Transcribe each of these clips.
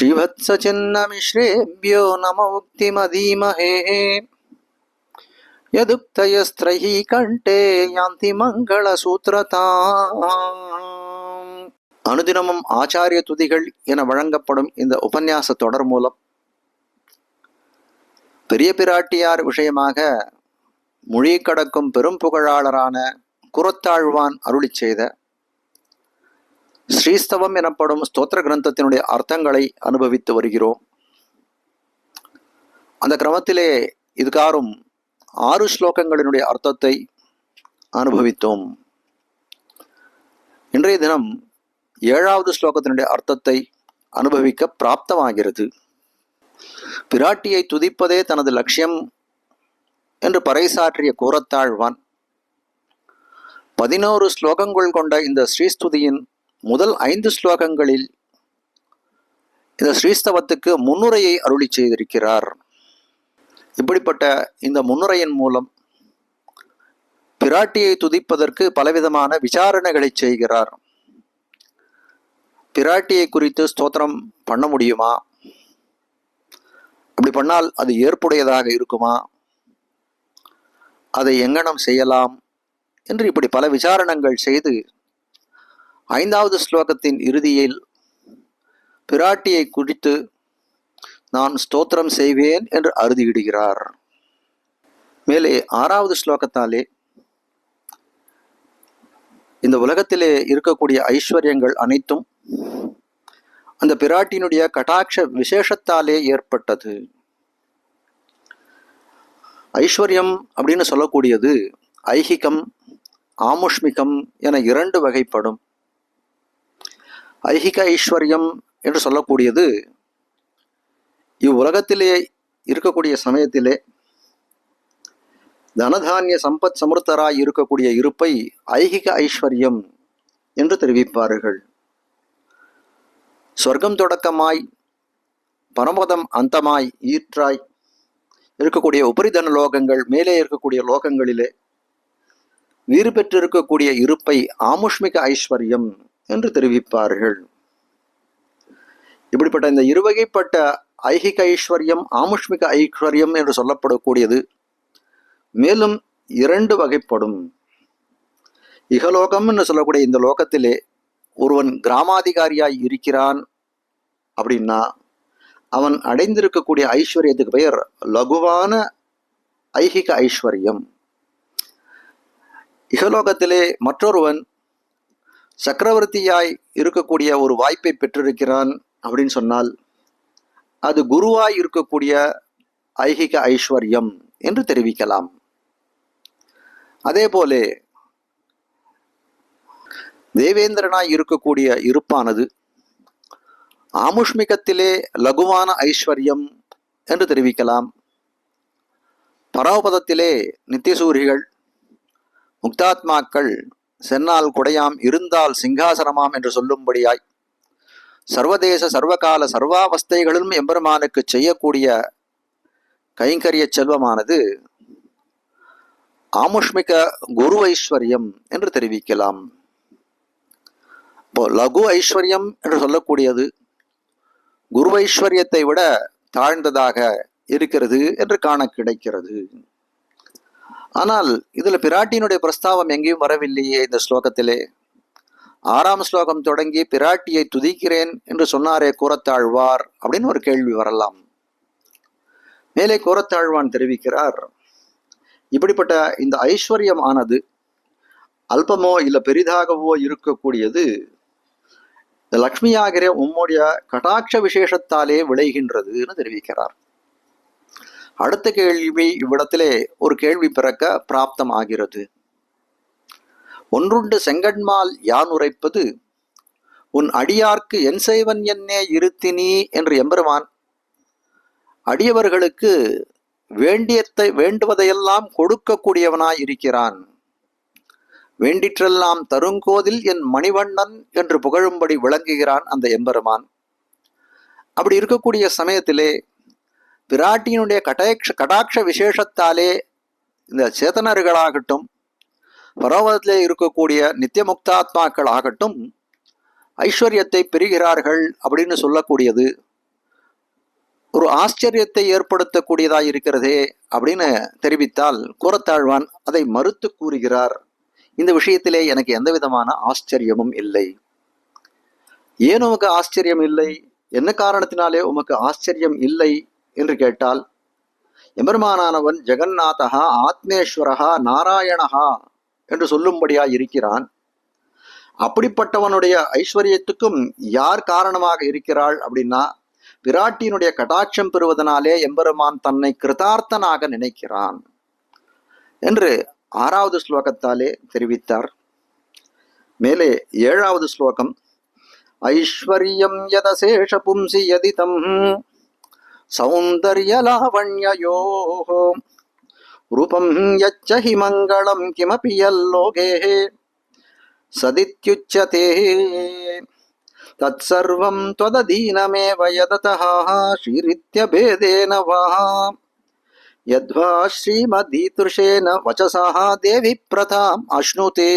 श्रीवत्सचिन्नमिश्रेभ्यो नम उक्तिमधीमहे यदुक्तयस्त्रैः கண்டே யாந்தி மங்களசூத்திரதா அனுதினமும் ஆச்சாரிய துதிகள் என வழங்கப்படும் இந்த உபன்யாச தொடர் மூலம் பெரிய பிராட்டியார் விஷயமாக மொழி கடக்கும் பெரும் புகழாளரான குரத்தாழ்வான் அருளிச் செய்த ஸ்ரீஸ்தவம் எனப்படும் ஸ்தோத்திர கிரந்தத்தினுடைய அர்த்தங்களை அனுபவித்து வருகிறோம். அந்த கிரமத்திலே இதுகாரும் ஆறு ஸ்லோகங்களினுடைய அர்த்தத்தை அனுபவித்தோம். இன்றைய தினம் ஏழாவது ஸ்லோகத்தினுடைய அர்த்தத்தை அனுபவிக்க பிராப்தமாகிறது. பிராட்டியை துதிப்பதே தனது லட்சியம் என்று பறைசாற்றிய கூறத்தாழ்வான் பதினோரு ஸ்லோகங்கள் கொண்ட இந்த ஸ்ரீஸ்துதியின் முதல் ஐந்து ஸ்லோகங்களில் இந்த ஸ்ரீஸ்தவத்துக்கு முன்னுரையை அருளி செய்திருக்கிறார். இப்படிப்பட்ட இந்த முன்னுரையின் மூலம் பிராட்டியை துதிப்பதற்கு பலவிதமான விசாரணைகளை செய்கிறார். பிராட்டியை குறித்து ஸ்தோத்திரம் பண்ண முடியுமா? அப்படி பண்ணால் அது ஏற்புடையதாக இருக்குமா? அதை எங்கனம் செய்யலாம்? என்று இப்படி பல விசாரணங்கள் செய்து ஐந்தாவது ஸ்லோகத்தின் இறுதியில் பிராட்டியை குறித்து நான் ஸ்தோத்திரம் செய்வேன் என்று அறுதியிடுகிறார். மேலே ஆறாவது ஸ்லோகத்தாலே இந்த உலகத்திலே இருக்கக்கூடிய ஐஸ்வர்யங்கள் அனைத்தும் அந்த பிராட்டியினுடைய கட்டாட்ச விசேஷத்தாலே ஏற்பட்டது. ஐஸ்வர்யம் அப்படின்னு சொல்லக்கூடியது ஐகிகம் ஆமுஷ்மிகம் என இரண்டு வகைப்படும். ஐகிக ஐஸ்வர்யம் என்று சொல்லக்கூடியது இவ்வுலகத்திலே இருக்கக்கூடிய சமயத்திலே தனதானிய சம்பத் சமுர்த்தராய் இருக்கக்கூடிய இருப்பை ஐகிக ஐஸ்வர்யம் என்று தெரிவிப்பார்கள். சொர்க்கம் தொடக்கமாய் பரமதம் அந்தமாய் ஈற்றாய் இருக்கக்கூடிய உபரிதன லோகங்கள் மேலே இருக்கக்கூடிய லோகங்களிலே வீறு பெற்றிருக்கக்கூடிய இருப்பை ஆமுஷ்மிக ஐஸ்வர்யம் என்று தெரிவிப்பார்கள். இப்படிப்பட்ட இந்த இருவகைப்பட்ட ஐகிக ஐஸ்வர்யம் ஆமுஷ்மிக ஐஸ்வர்யம் என்று சொல்லப்படக்கூடியது. மேலும் இரண்டு வகைப்படும். இகலோகம் என்று சொல்லக்கூடிய இந்த லோகத்திலே ஒருவன் கிராமாதிகாரியாய் இருக்கிறான் அப்படின்னா அவன் அடைந்திருக்கக்கூடிய ஐஸ்வர்யத்துக்கு பெயர் லகுவான ஐகிக ஐஸ்வர்யம். இகலோகத்திலே மற்றொருவன் சக்கரவர்த்தியாய் இருக்கக்கூடிய ஒரு வாய்ப்பை பெற்றிருக்கிறான் அப்படின்னு சொன்னால் அது குருவாய் இருக்கக்கூடிய ஐகிக ஐஸ்வர்யம் என்று தெரிவிக்கலாம். அதே போல தேவேந்திரனாய் இருக்கக்கூடிய இருப்பானது ஆமுஷ்மிகத்திலே லகுவான ஐஸ்வர்யம் என்று தெரிவிக்கலாம். பரவபதத்திலே நித்தியசூரிகள் முக்தாத்மாக்கள் சென்னால் குடையாம் இருந்தால் சிங்காசனமாம் என்று சொல்லும்படியாய். சர்வதேச சர்வகால சர்வாவஸ்தைகளிலும் எம்பெருமானுக்கு செய்யக்கூடிய கைங்கரிய செல்வமானது ஆமுஷ்மிக குரு ஐஸ்வர்யம் என்று தெரிவிக்கலாம். இப்போ லகு ஐஸ்வர்யம் என்று சொல்லக்கூடியது குரு ஐஸ்வர்யத்தை விட தாழ்ந்ததாக இருக்கிறது என்று காண கிடைக்கிறது. ஆனால் இதில் பிராட்டியினுடைய பிரஸ்தாவம் எங்கேயும் வரவில்லையே இந்த ஸ்லோகத்திலே. ஆறாம் ஸ்லோகம் தொடங்கி பிராட்டியை துதிக்கிறேன் என்று சொன்னாரே கூறத்தாழ்வார் அப்படின்னு ஒரு கேள்வி வரலாம். மேலே கூறத்தாழ்வான் தெரிவிக்கிறார் இப்படிப்பட்ட இந்த ஐஸ்வர்யம் ஆனது அல்பமோ இல்லை பெரிதாகவோ இருக்கக்கூடியது லக்ஷ்மியாகிற உம்முடைய கட்டாட்ச விசேஷத்தாலே விளைகின்றதுன்னு தெரிவிக்கிறார். அடுத்த கேள்வி இவ்விடத்திலே ஒரு கேள்வி பிறக்க பிராப்தம் ஆகிறது ஒன்றுண்டு செங்கன்மால் யான் உரைப்பது? உன் அடியார்க்கு என் செய்வன் என்னே இருத்தினி என்று எம்பெருமான் அடியவர்களுக்கு வேண்டியத்தை வேண்டுவதையெல்லாம் கொடுக்கக்கூடியவனாய் இருக்கிறான் வேண்டிற்றெல்லாம் தருங்கோதில் என் மணிவண்ணன் என்று புகழும்படி விளங்குகிறான் அந்த எம்பெருமான். அப்படி இருக்கக்கூடிய சமயத்திலே பிராட்டியினுடைய கட்டாட்ச கடாட்ச விசேஷத்தாலே இந்த சேதனர்களாகட்டும் பரவத்திலே இருக்கக்கூடிய நித்திய முக்தாத்மாக்கள் ஆகட்டும் ஐஸ்வர்யத்தை பெறுகிறார்கள் அப்படின்னு சொல்லக்கூடியது. ஒரு ஆச்சரியத்தை ஏற்படுத்தக்கூடியதாக இருக்கிறதே அப்படின்னு தெரிவித்தால் கூறத்தாழ்வான் அதை மறுத்து கூறுகிறார். இந்த விஷயத்திலே எனக்கு எந்த விதமான ஆச்சரியமும் இல்லை. ஏன் உமக்கு ஆச்சரியம் இல்லை? என்ன காரணத்தினாலே உமக்கு ஆச்சரியம் இல்லை? என்று கேட்டால் எம்பெருமானானவன் ஜெகநாதகா ஆத்மேஸ்வரகா நாராயணஹா என்று சொல்லும்படியா இருக்கிறான். அப்படிப்பட்டவனுடைய ஐஸ்வர்யத்துக்கும் யார் காரணமாக இருக்கிறாள் அப்படின்னா விராட்டியினுடைய கடாட்சம் பெறுவதனாலே எம்பெருமான் தன்னை கிருதார்த்தனாக நினைக்கிறான் என்று ஆறாவது ஸ்லோகத்தாலே தெரிவித்தார். மேலே ஏழாவது ஸ்லோகம் ஐஸ்வர்யம் யதசேஷ பும்சி யதிதம் சௌந்தர்யலாவண்யயோ ரூபம் யச்ச ஹி மங்களம் கிமபி யல்லோகே சதித்யுச்சதே तत्सर्वं त्वदधीनमेव यदतः श्रीरित्यभेदेन वा यद्वा श्रीमदीदृशेन वचसः தேவி பிரதாம் அஷ்ணுதே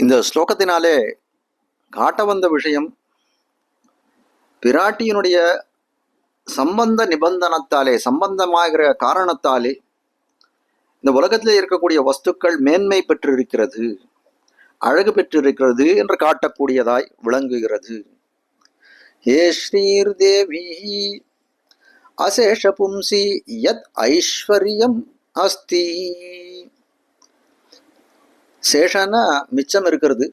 இந்த ஸ்லோகத்தினாலே காட்ட வந்த விஷயம் பிராட்டியினுடைய சம்பந்த நிபந்தனத்தாலே சம்பந்தமாகிற காரணத்தாலே இந்த உலகத்தில் இருக்கக்கூடிய வஸ்துக்கள் மேன்மை பெற்றிருக்கிறது அழகு பெற்றிருக்கிறது என்று காட்டக்கூடியதாய் விளங்குகிறது. ஹே ஸ்ரீர் தேவி அசேஷ பும்சி யத் ஐஸ்வர்யம் அஸ்தி. சேஷனா மிச்சம் இருக்கிறது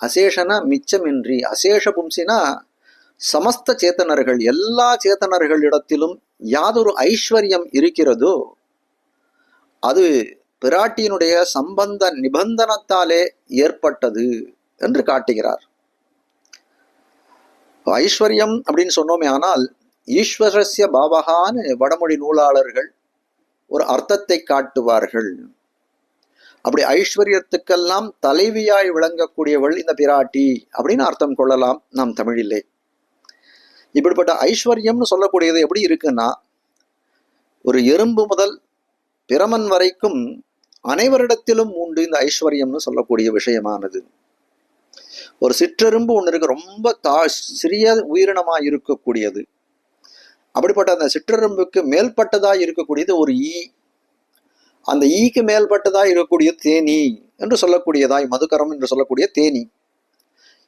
அசேஷனா மிச்சமின்றி அசேஷ பும்சினா சமஸ்த சேத்தனர்கள் எல்லா சேத்தனர்களிடத்திலும் யாதொரு ஐஸ்வர்யம் இருக்கிறதோ அது பிராட்டியினுடைய சம்பந்த நிபந்தனத்தாலே ஏற்பட்டது என்று காட்டுகிறார். ஐஸ்வர்யம் அப்படின்னு சொன்னோமே ஆனால் ஈஸ்வரஸ்ய பாவகான்னு வடமொழி நூலாளர்கள் ஒரு அர்த்தத்தை காட்டுவார்கள். அப்படி ஐஸ்வர்யத்துக்கெல்லாம் தலைவியாய் விளங்கக்கூடியவள் இந்த பிராட்டி அப்படின்னு அர்த்தம் கொள்ளலாம் நாம் தமிழிலே. இப்படிப்பட்ட ஐஸ்வர்யம்னு சொல்லக்கூடியது எப்படி இருக்குன்னா ஒரு எறும்பு முதல் பிரமன் வரைக்கும் அனைவரிடத்திலும் உண்டு இந்த ஐஸ்வர்யம்னு சொல்லக்கூடிய விஷயமானது. ஒரு சிற்றெரும்பு ஒன்று இருக்கு ரொம்ப தா சிறிய உயிரினமா இருக்கக்கூடியது. அப்படிப்பட்ட அந்த சிற்றெரும்புக்கு மேல்பட்டதாய் இருக்கக்கூடியது ஒரு ஈ. அந்த ஈக்கு மேல்பட்டதா இருக்கக்கூடிய தேனி என்று சொல்லக்கூடியதாய் மதுக்கரம் என்று சொல்லக்கூடிய தேனி.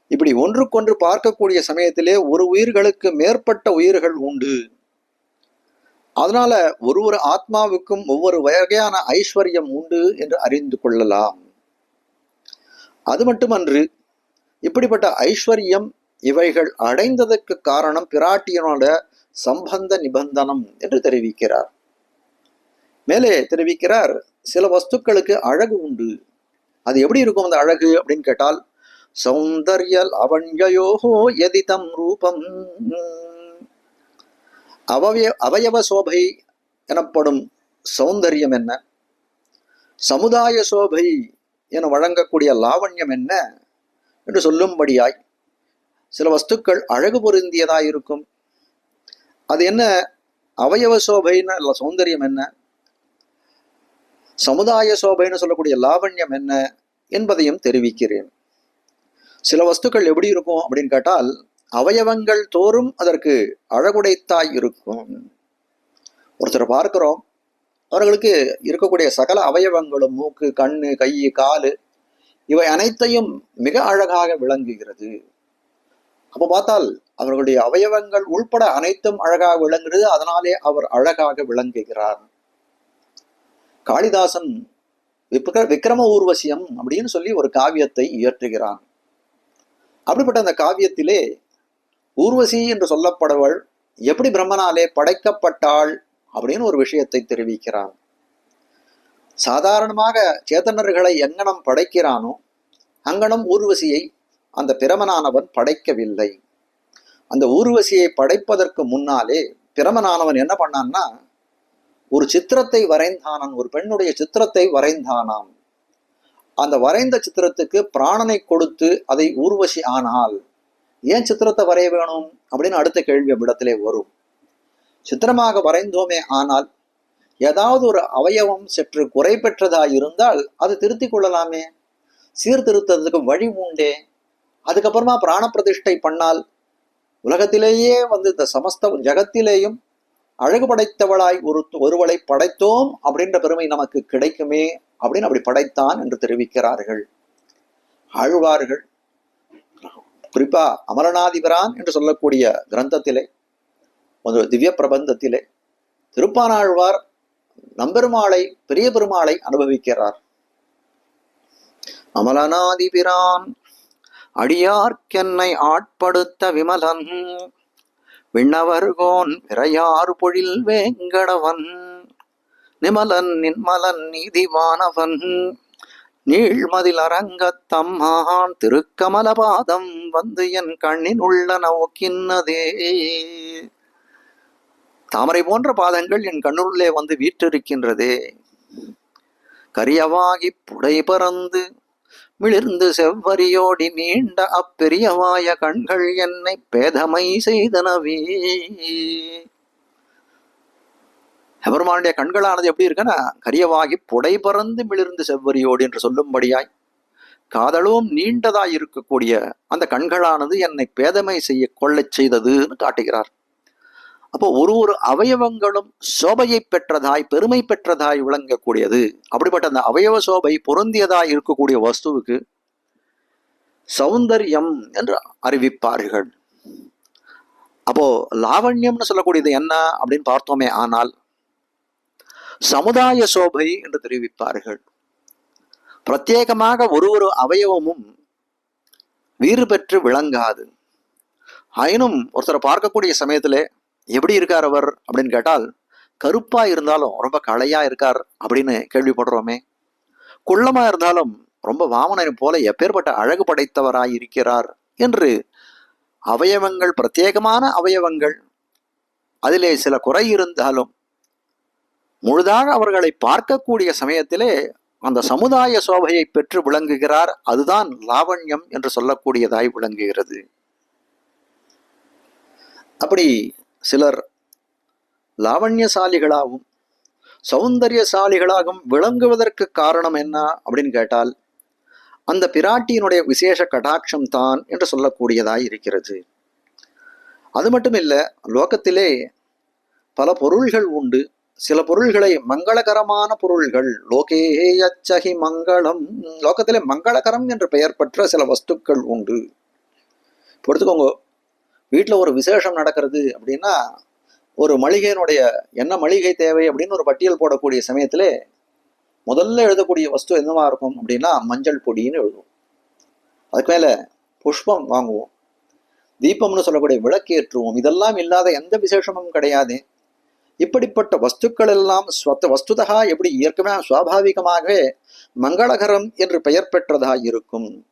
இப்படி ஒன்றுக்கொன்று பார்க்கக்கூடிய சமயத்திலே ஒரு உயிர்களுக்கு மேற்பட்ட உயிர்கள் உண்டு. அதனால ஒரு ஒரு ஆத்மாவுக்கும் ஒவ்வொரு வகையான ஐஸ்வர்யம் உண்டு என்று அறிந்து கொள்ளலாம். அது மட்டுமன்று இப்படிப்பட்ட ஐஸ்வர்யம் இவைகள் அடைந்ததற்கு காரணம் பிராட்டியனோட சம்பந்த நிபந்தனம் என்று தெரிவிக்கிறார். மேலே தெரிவிக்கிறார் சில வஸ்துக்களுக்கு அழகு உண்டு. அது எப்படி இருக்கும் அந்த அழகு அப்படின்னு கேட்டால் சௌந்தர்யல் அவஞ்சயோகோ எதிதம் ரூபம். அவய அவயவ சோபை எனப்படும் சௌந்தரியம் என்ன? சமுதாய சோபை என வழங்கக்கூடிய லாவண்யம் என்ன என்று சொல்லும்படியாய் சில வஸ்துக்கள் அழகு பொருந்தியதாய் இருக்கும். அது என்ன? அவயவ சோபைன்னு இல்ல சௌந்தரியம் என்ன? சமுதாய சோபைன்னு சொல்லக்கூடிய லாவண்யம் என்ன என்பதையும் தெரிவிக்கிறேன். சில வஸ்துக்கள் எப்படி இருக்கும் அப்படின்னு கேட்டால் அவயவங்கள் தோறும் அதற்கு அழகுடைத்தாய் இருக்கும். ஒருத்தர் பார்க்கிறோம் அவர்களுக்கு இருக்கக்கூடிய சகல அவயவங்களும் மூக்கு கண்ணு கை காலு இவை அனைத்தையும் மிக அழகாக விளங்குகிறது. அப்போ பார்த்தால் அவர்களுடைய அவயவங்கள் உள்பட அனைத்தும் அழகாக விளங்குகிறது அதனாலே அவர் அழகாக விளங்குகிறார். காளிதாசன் விக்ர- விக்ரம ஊர்வசியம் அப்படின்னு சொல்லி ஒரு காவியத்தை இயற்றுகிறான். அப்படிப்பட்ட அந்த காவியத்திலே ஊர்வசி என்று சொல்லப்படுவள் எப்படி பிரம்மனாலே படைக்கப்பட்டாள் அப்படின்னு ஒரு விஷயத்தை தெரிவிக்கிறான். சாதாரணமாக சேத்தனர்களை எங்கனம் படைக்கிறானோ அங்கனம் ஊர்வசியை அந்த பிரமனானவன் படைக்கவில்லை. அந்த ஊர்வசியை படைப்பதற்கு முன்னாலே பிரமனானவன் என்ன பண்ணான்னா ஒரு சித்திரத்தை வரைந்தானான் ஒரு பெண்ணுடைய சித்திரத்தை வரைந்தானாம். அந்த வரைந்த சித்திரத்துக்கு பிராணனை கொடுத்து அதை ஊர்வசி ஆனால் ஏன் சித்திரத்தை வரைய வேணும்? அப்படின்னு அடுத்த கேள்வி அவ்விடத்திலே வரும். சித்திரமாக வரைந்தோமே ஆனால் ஏதாவது ஒரு அவயவம் சற்று குறை பெற்றதாய் இருந்தால் அது திருத்திக் கொள்ளலாமே. சீர்திருத்தத்துக்கு வழி உண்டே. அதுக்கப்புறமா பிராண பிரதிஷ்டை பண்ணால் உலகத்திலேயே வந்து இந்த சமஸ்த ஜகத்திலேயும் அழகு படைத்தவளாய் ஒரு ஒருவளை படைத்தோம் அப்படின்ற பெருமை நமக்கு கிடைக்குமே. அப்படின்னு அப்படி படைத்தான் என்று தெரிவிக்கிறார்கள். ஆழ்வார்கள் குறிப்பா அமரநாதிபரான் என்று சொல்லக்கூடிய கிரந்தத்திலே ஒரு திவ்ய பிரபந்தத்திலே திருப்பானாழ்வார் நம்பெருமாளை பெரிய பெருமாளை அனுபவிக்கிறார். அமலநாதிபிரான் அடியார்க்கென்னை ஆட்படுத்த விமலன் விண்ணவர்கோன் விரையார் பொழில் வேங்கடவன் நிமலன் நின்மலன் நீதிவானவன் நீழ்மதில் அரங்கத்தம்மான் திருக்கமலபாதம் வந்து என் கண்ணின் உள்ள நோக்கின்னதே தாமரை போன்ற பாதங்கள் என் கண்ணுள்ளே வந்து வீற்றிருக்கின்றதே. கரியவாகி புடை பறந்து மிளிர்ந்து செவ்வரியோடி நீண்ட அப்பெரியவாய கண்கள் என்னை பேதமை செய்தனவே. எபெருமானுடைய கண்களானது எப்படி இருக்குன்னா கரியவாகி புடை பறந்து மிளிர்ந்து செவ்வரியோடு என்று சொல்லும்படியாய் காதலும் நீண்டதாய் இருக்கக்கூடிய அந்த கண்களானது என்னை பேதமை செய்ய கொள்ளச் செய்ததுன்னு காட்டுகிறார். அப்போ ஒரு ஒரு அவயவங்களும் சோபையை பெற்றதாய் பெருமை பெற்றதாய் விளங்கக்கூடியது. அப்படிப்பட்ட அந்த அவயவ சோபை பொருந்தியதாய் இருக்கக்கூடிய வஸ்துவுக்கு சௌந்தர்யம் என்று அறிவிப்பார்கள். அப்போ லாவண்யம்னு சொல்லக்கூடியது என்ன அப்படின்னு பார்த்தோமே ஆனால் சமுதாய சோபை என்று தெரிவிப்பார்கள். பிரத்யேகமாக ஒரு ஒரு அவயவமும் வீறு பெற்று விளங்காது. ஆயினும் ஒருத்தரை பார்க்கக்கூடிய சமயத்திலே எப்படி இருக்கார் அவர் அப்படின்னு கேட்டால் கருப்பா இருந்தாலும் ரொம்ப களையா இருக்கார் அப்படின்னு கேள்விப்படுறோமே. குள்ளமா இருந்தாலும் ரொம்ப வாமனனை போல எப்பேற்பட்ட அழகு படைத்தவராய் இருக்கிறார் என்று அவயவங்கள் பிரத்யேகமான அவயவங்கள் அதிலே சில குறை இருந்தாலும் முழுதாக அவர்களை பார்க்கக்கூடிய சமயத்திலே அந்த சமுதாய சோபையை பெற்று விளங்குகிறார். அதுதான் லாவண்யம் என்று சொல்லக்கூடியதாய் விளங்குகிறது. அப்படி சிலர் லாவண்யசாலிகளாகவும் சௌந்தரியசாலிகளாகவும் விளங்குவதற்கு காரணம் என்ன அப்படின்னு கேட்டால் அந்த பிராட்டியினுடைய விசேஷ கடாட்சம் தான் என்று சொல்லக்கூடியதாய் இருக்கிறது. அது மட்டும் இல்லை லோகத்திலே பல பொருள்கள் உண்டு. சில பொருள்களை மங்களகரமான பொருள்கள் லோகேயச்சகி மங்களம். லோகத்திலே மங்களகரம் என்று பெயர் பெற்ற சில வஸ்துக்கள் உண்டு. இப்போ எடுத்துக்கோங்க வீட்டில் ஒரு விசேஷம் நடக்கிறது அப்படின்னா ஒரு மளிகையினுடைய என்ன மளிகை தேவை? அப்படின்னு ஒரு பட்டியல் போடக்கூடிய சமயத்திலே முதல்ல எழுதக்கூடிய வஸ்து என்னவா இருக்கும் அப்படின்னா மஞ்சள் பொடின்னு எழுதுவோம். அதுக்கு மேலே புஷ்பம் வாங்குவோம். தீபம்னு சொல்லக்கூடிய விளக்கேற்றுவோம். இதெல்லாம் இல்லாத எந்த விசேஷமும் கிடையாது. இப்படிப்பட்ட வஸ்துக்கள் எல்லாம் ஸ்வத்த வஸ்துதா எப்படி இயற்கமே சுவாபாவிகமாகவே மங்களகரம் என்று பெயர் பெற்றதா இருக்கும்.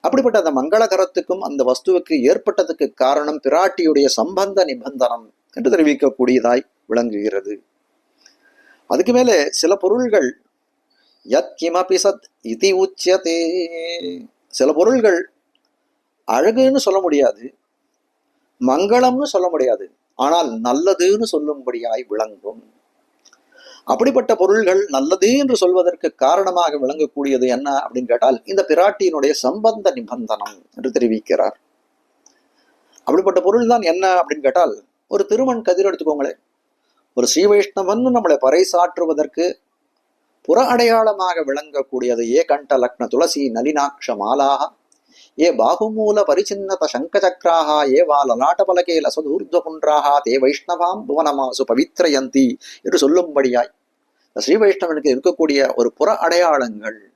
அப்படிப்பட்ட அந்த மங்களகரத்துக்கும் அந்த வஸ்துவுக்கு ஏற்பட்டதுக்கு காரணம் பிராட்டியுடைய சம்பந்த நிபந்தனம் என்று தெரிவிக்கக்கூடியதாய் விளங்குகிறது. அதுக்கு மேலே சில பொருள்கள் யத் கிமபி சத் இதி உச்சியதே. சில பொருள்கள் அழகுன்னு சொல்ல முடியாது மங்களம்னு சொல்ல முடியாது. ஆனால் நல்லதுன்னு சொல்லும்படியாய் விளங்கும். அப்படிப்பட்ட பொருள்கள் நல்லது என்று சொல்வதற்கு காரணமாக விளங்கக்கூடியது என்ன அப்படின்னு கேட்டால் இந்த பிராட்டியினுடைய சம்பந்த நிபந்தனம் என்று தெரிவிக்கிறார். அப்படிப்பட்ட பொருள் தான் என்ன அப்படின்னு கேட்டால் ஒரு திருமண் கதிர் எடுத்துக்கோங்களேன். ஒரு ஸ்ரீ வைஷ்ணவன் நம்மளை பறைசாற்றுவதற்கு புற அடையாளமாக விளங்கக்கூடியது ஏ கண்ட லக்ன துளசி நளினாட்ச மாலாக ஏ பாகுமூல பரிச்சின்னத சங்கச்சக்ராக ஏ வா லலாட்டபலகே லசதூர்துவகுன்றாக தே வைஷ்ணவாம் புவனமாசு பவித்ரயந்தி என்று சொல்லும்படியாய். ஸ்ரீ வைஷ்ணவனுக்கு இருக்கக்கூடிய ஒரு புற அடையாளங்கள்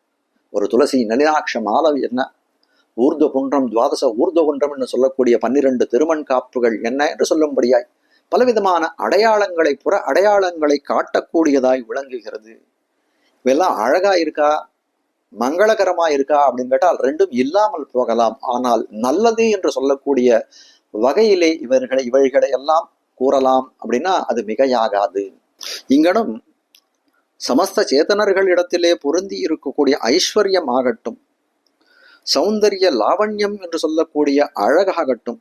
ஒரு துளசி நளினாட்ச மாலவி என்ன? ஊர்துவ குன்றம் துவாதச ஊர்துவ குன்றம் என்று சொல்லக்கூடிய பன்னிரண்டு திருமண் காப்புகள் என்ன என்று சொல்லும்படியாய். பலவிதமான அடையாளங்களை புற அடையாளங்களை காட்டக்கூடியதாய் விளங்குகிறது. இவெல்லாம் அழகா இருக்கா? மங்களகரமா இருக்கா அப்படின்னு கேட்டால் ரெண்டும் இல்லாமல் போகலாம். ஆனால் நல்லது என்று சொல்லக்கூடிய வகையிலே இவர்களை இவர்களை எல்லாம் கூறலாம் அப்படின்னா அது மிகையாகாது. இங்கனும் சமஸ்த சேதனர்களிடத்திலே பொருந்தி இருக்கக்கூடிய ஐஸ்வர்யம் ஆகட்டும் சௌந்தரிய லாவண்யம் என்று சொல்லக்கூடிய அழகாகட்டும்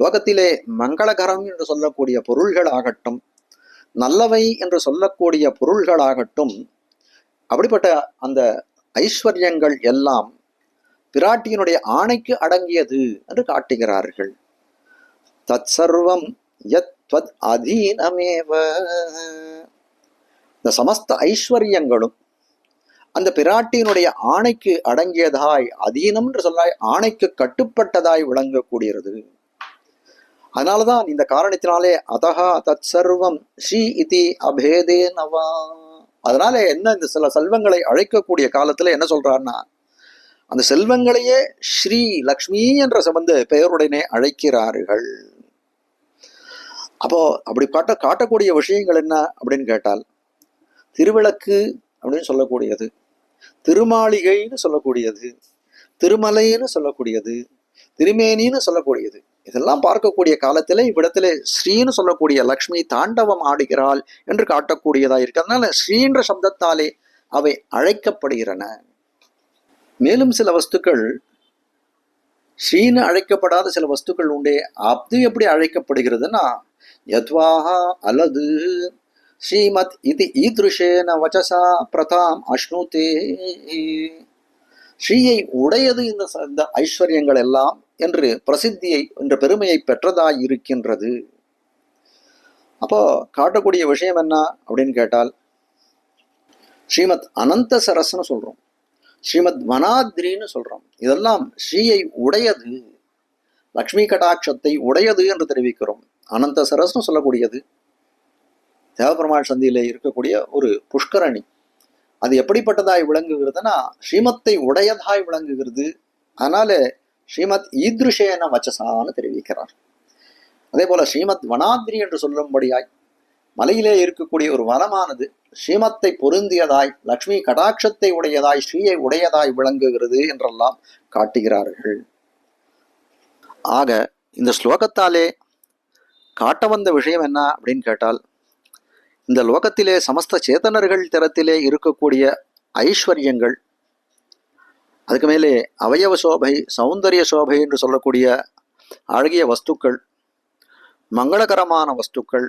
லோகத்திலே மங்களகரம் என்று சொல்லக்கூடிய பொருள்கள் ஆகட்டும் நல்லவை என்று சொல்லக்கூடிய பொருள்களாகட்டும் அப்படிப்பட்ட அந்த ஐஸ்வர்யங்கள் எல்லாம் பிராட்டியினுடைய ஆணைக்கு அடங்கியது என்று காட்டுகிறார்கள். தத் சர்வம் யத் த்வத் அதீனமேவ. இந்த சமஸ்த ஐஸ்வர்யங்களும் அந்த பிராட்டியினுடைய ஆணைக்கு அடங்கியதாய் அதீனம் என்று சொல்ல ஆணைக்கு கட்டுப்பட்டதாய் விளங்கக்கூடியது. அதனாலதான் இந்த காரணத்தினாலே அதகா தத் சர்வம் ஸ்ரீ இதி அபேதே நவா அதனால என்ன இந்த சில செல்வங்களை அழைக்கக்கூடிய காலத்துல என்ன சொல்றாருன்னா அந்த செல்வங்களையே ஸ்ரீ லக்ஷ்மி என்ற சம்பந்த பெயருடனே அழைக்கிறார்கள். அப்போ அப்படி காட்ட காட்டக்கூடிய விஷயங்கள் என்ன அப்படின்னு கேட்டால் திருவிளக்கு அப்படின்னு சொல்லக்கூடியது திருமாளிகைன்னு சொல்லக்கூடியது திருமலைன்னு சொல்லக்கூடியது திருமேனின்னு சொல்லக்கூடியது. இதெல்லாம் பார்க்கக்கூடிய காலத்துல இவ்விடத்துல ஸ்ரீன்னு சொல்லக்கூடிய லக்ஷ்மி தாண்டவம் ஆடுகிறாள் என்று காட்டக்கூடியதா இருக்கு. அதனால ஸ்ரீன்ற சப்தத்தாலே அவை அழைக்கப்படுகிறன மேலும் சில வஸ்துக்கள் ஸ்ரீன்னு அழைக்கப்படாத சில வஸ்துக்கள் உண்டே. அது எப்படி அழைக்கப்படுகிறதுன்னா யத்வாஹா அல்லது ஸ்ரீமத் இது ஈத்ருஷேன வச்சசா பிரதாம் அஷ்ணுதே. ஸ்ரீயை உடையது இந்த இந்த ஐஸ்வர்யங்கள் எல்லாம் என்று பிரசித்தியை என்ற பெருமையை பெற்றதாய் இருக்கின்றது அப்போ காட்டக்கூடிய விஷயம் என்ன அப்படின்னு கேட்டால் ஸ்ரீமத் அனந்த சரஸ்னு சொல்றோம். ஸ்ரீமத் வனாத்ரின்னு சொல்றோம். இதெல்லாம் ஸ்ரீயை உடையது லக்ஷ்மி கடாட்சத்தை உடையது என்று தெரிவிக்கிறோம். அனந்த சரஸ்னு சொல்லக்கூடியது. தேவபெருமாள் சந்தியில இருக்கக்கூடிய ஒரு புஷ்கரணி. அது எப்படிப்பட்டதாய் விளங்குகிறதுனா ஸ்ரீமத்தை உடையதாய் விளங்குகிறது. அதனால ஸ்ரீமத் ஈத்ருஷேன வச்சசான்னு தெரிவிக்கிறார். அதே போல ஸ்ரீமத் வனாத்ரி என்று சொல்லும்படியாய் மலையிலே இருக்கக்கூடிய ஒரு வனமானது ஸ்ரீமத்தை பொருந்தியதாய் லக்ஷ்மி கடாட்சத்தை உடையதாய் ஸ்ரீயை உடையதாய் விளங்குகிறது என்றெல்லாம் காட்டுகிறார்கள். ஆக இந்த ஸ்லோகத்தாலே காட்ட வந்த விஷயம் என்ன அப்படின்னு கேட்டால் இந்த லோகத்திலே சமஸ்த சேதனர்கள் தரத்திலே இருக்கக்கூடிய ஐஸ்வர்யங்கள் அதுக்கு மேலே அவயவ சோபை சௌந்தரிய சோபை என்று சொல்லக்கூடிய அழகிய வஸ்துக்கள் மங்களகரமான வஸ்துக்கள்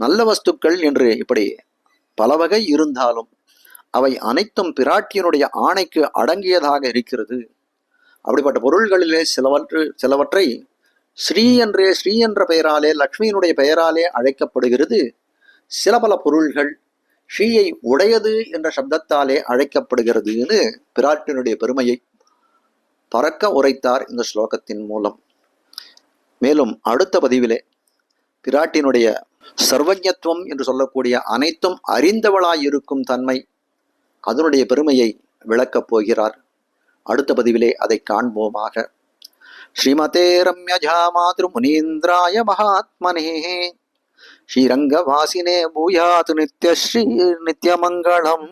நல்ல வஸ்துக்கள் என்று இப்படி பல வகை இருந்தாலும் அவை அனைத்தும் பிராட்டியனுடைய ஆணைக்கு அடங்கியதாக இருக்கிறது. அப்படிப்பட்ட பொருள்களிலே சிலவற்று சிலவற்றை ஸ்ரீ என்றே ஸ்ரீ என்ற பெயராலே லக்ஷ்மியினுடைய பெயராலே அழைக்கப்படுகிறது. சில பல பொருள்கள் ஷீயை உடையது என்ற சப்தத்தாலே அழைக்கப்படுகிறதுன்னு பிராட்டினுடைய பெருமையை பறக்க உரைத்தார் இந்த ஸ்லோகத்தின் மூலம். மேலும் அடுத்த பதிவிலே பிராட்டினுடைய சர்வஜத்துவம் என்று சொல்லக்கூடிய அனைத்தும் அறிந்தவளாயிருக்கும் தன்மை அதனுடைய பெருமையை விளக்கப் போகிறார். அடுத்த பதிவிலே அதை காண்போமாக. ஸ்ரீமதே ரம்யஜா மாத்ரு முனீந்திராய மகாத்மனே. ஸ்ரீரங்கவாசினே பூயாத் நித்யஸ்ரீ நித்யமங்கலம்.